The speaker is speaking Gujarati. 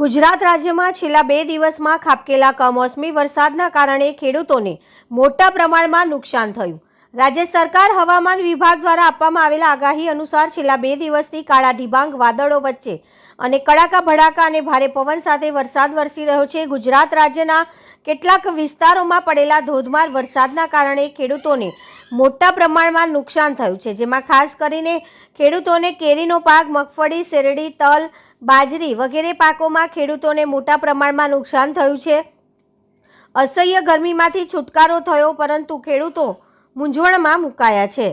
ગુજરાત રાજ્યમાં છેલ્લા બે દિવસમાં ખાબકેલા કમોસમી વરસાદના કારણે ખેડૂતોને મોટા પ્રમાણમાં નુકસાન થયું. રાજ્ય સરકાર હવામાન વિભાગ દ્વારા આપવામાં આવેલા આગાહી અનુસાર છેલ્લા બે દિવસથી કાળા ડિબાંગ વાદળો વચ્ચે અને કડાકા ભડાકા અને ભારે પવન સાથે વરસાદ વરસી રહ્યો છે. ગુજરાત રાજ્યના કેટલાક વિસ્તારોમાં પડેલા ધોધમાર વરસાદના કારણે ખેડૂતોને મોટા પ્રમાણમાં નુકસાન થયું છે, જેમાં ખાસ કરીને ખેડૂતોને કેરીનો પાક, મગફળી, શેરડી, તલ, બાજરી વગેરે પાકોમાં ખેડૂતોને મોટા પ્રમાણમાં નુકસાન થયું છે. અસહ્ય ગરમીમાંથી છુટકારો થયો, પરંતુ ખેડૂતો મૂંઝવણમાં મુકાયા છે.